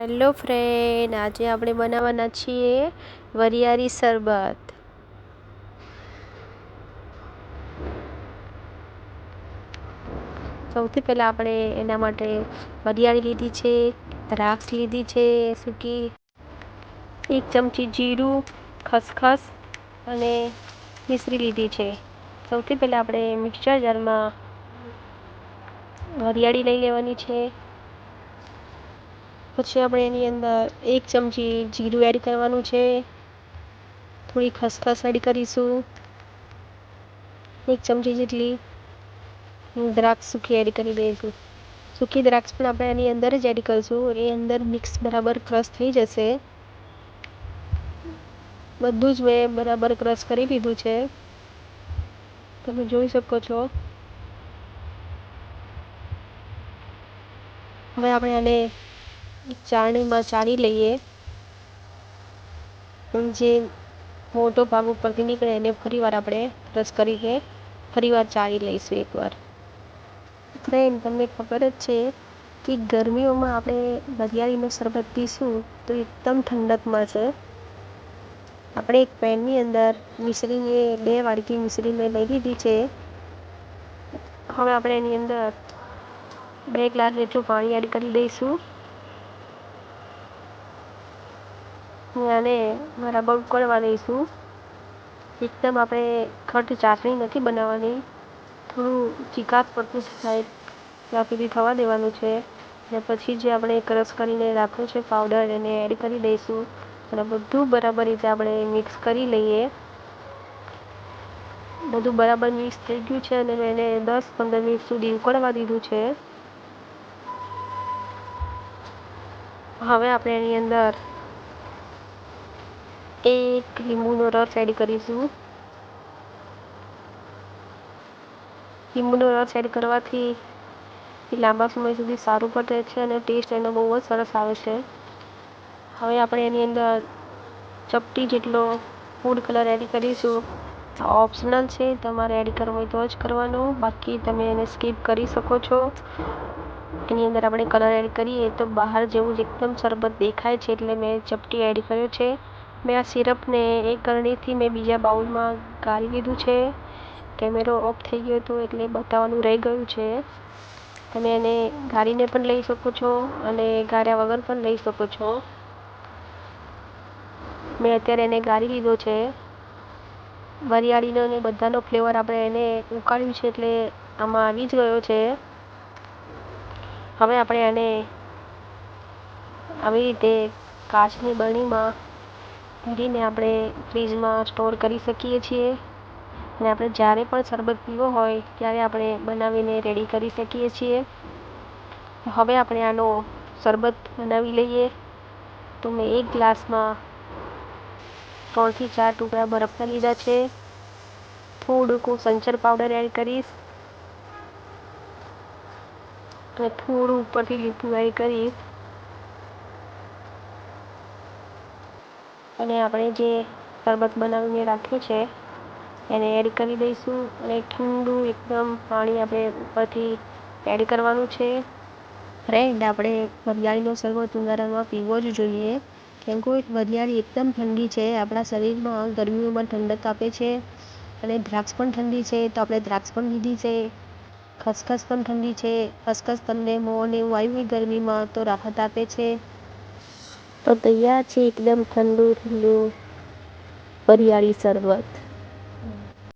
Hello friend, આજે આપણે બનાવવાના છીએ વરિયાળી શરબત. સૌથી પહેલાં આપણે એના માટે વરિયાળી લીધી છે, દ્રાક્ષ લીધી છે, સૂકી એક ચમચી જીરું, ખસખસ અને મિશ્રી લીધી છે. સૌથી પહેલાં આપણે મિક્સર જારમાં વરિયાળી લઈ લેવાની છે. પછી આપણે એની અંદર એક ચમચી જીરું એડ કરવાનું છે. થોડી ખસખસ એડ કરીશું. એક ચમચી જેટલી દ્રાક્ષ સૂકી એડ કરી દઈશું. સૂકી દ્રાક્ષ પણ આપણે એની અંદર જ એડ કરીશું. એ અંદર મિક્સ બરાબર ક્રશ થઈ જશે. બધું જ મેં બરાબર ક્રશ કરી લીધું છે. તમે જોઈ શકો છો. હવે આપણે આને ચાળણીમાં ચાળી લઈએ. જે મોટો ભાગ ઉપરથી નીકળે એને ફરીવાર આપણે ક્રશ કરીને ફરીવાર ચાળી લઈશું એકવાર. ફ્રેન્ડ તમને ખબર જ છે કે ગરમીઓમાં આપણે દરિયાળીનો શરબત પીશું તો એકદમ ઠંડક મળશે આપણે એક પેનની અંદર મિશ્રીને બે વાડકી મિશ્રી મેં લઈ લીધી છે. હવે આપણે એની અંદર બે ગ્લાસ જેટલું પાણી એડ કરી દઈશું. આને બરાબર ઉકળવા દઈશું. એકદમ આપણે ઘટ ચાસણી નથી બનાવવાની. થોડું ચીકાશ પડતું થાય ત્યાં સુધી થવા દેવાનું છે. અને પછી જે આપણે ક્રશ કરીને રાખ્યું છે પાવડર એને એડ કરી દઈશું. અને બધું બરાબર રીતે આપણે મિક્સ કરી લઈએ. બધું બરાબર મિક્સ થઈ ગયું છે અને મેં એને દસ પંદર મિનિટ સુધી ઉકળવા દીધું છે. હવે આપણે એની અંદર એક લીંબુનો રસ એડ કરીશું. લીંબુનો રસ એડ કરવાથી લાંબા સમય સુધી સારું પણ રહે છે અને ટેસ્ટ એનો બહુ જ સરસ આવે છે. હવે આપણે એની અંદર ચપટી જેટલો ફૂડ કલર એડ કરીશું. ઓપ્શનલ છે, તમારે એડ કરવો હોય તો જ કરવાનું. બાકી તમે એને સ્કીપ કરી શકો છો. એની અંદર આપણે કલર એડ કરીએ તો બહાર જેવું જ એકદમ શરબત દેખાય છે એટલે મેં ચપટી એડ કર્યો છે. મેં આ સિરપને એક ગરણીથી મેં બીજા બાઉલમાં ગાળી લીધું છે. કેમેરો ઓફ થઈ ગયો હતો એટલે બતાવવાનું રહી ગયું છે. તમે એને ગાળીને પણ લઈ શકો છો અને ગાળ્યા વગર પણ લઈ શકો છો. મેં અત્યારે એને ગાળી લીધો છે. વરિયાળીનો અને બધાનો ફ્લેવર આપણે એને ઉકાળ્યું છે એટલે આમાં આવી જ ગયો છે. હવે આપણે એને આવી રીતે કાચની બરણીમાં ભરીને આપણે ફ્રીજમાં સ્ટોર કરી શકીએ છીએ. અને આપણે જ્યારે પણ શરબત પીવો હોય, ત્યારે આપણે બનાવીને રેડી કરી શકીએ છીએ. હવે આપણે આનો શરબત બનાવી લઈએ. તો મેં એક ગ્લાસમાં ત્રણથી ચાર ટુકડા બરફના લીધા છે. થોડુંક સંચર પાવડર એડ કરીશ. અને થોડું ઉપરથી લીંબુ એડ કરીશ. અને આપણે જે શરબત બનાવીને રાખ્યું છે, એને એડ કરી દઈશું અને ઠંડુ એકદમ પાણી આપણે ઉપરથી એડ કરવાનું છે. ફ્રેન્ડ આપણે વરિયાળીનો શરબત ઉનાળામાં પીવો જ જોઈએ. કેમ કે વરિયાળી એકદમ ઠંડી છે, આપણા શરીરમાં ગરમીઓમાં ઠંડક આપે છે અને દ્રાક્ષ પણ ઠંડી છે, તો આપણે દ્રાક્ષ પણ લીધી છે. ખસખસ પણ ઠંડી છે, ખસખસ તમને મોં ને એવું આવ્યું ગરમીમાં તો રાહત આપે છે. તો તૈયાર છે એકદમ ઠંડુ ઠંડુ વરિયાળી શરબત.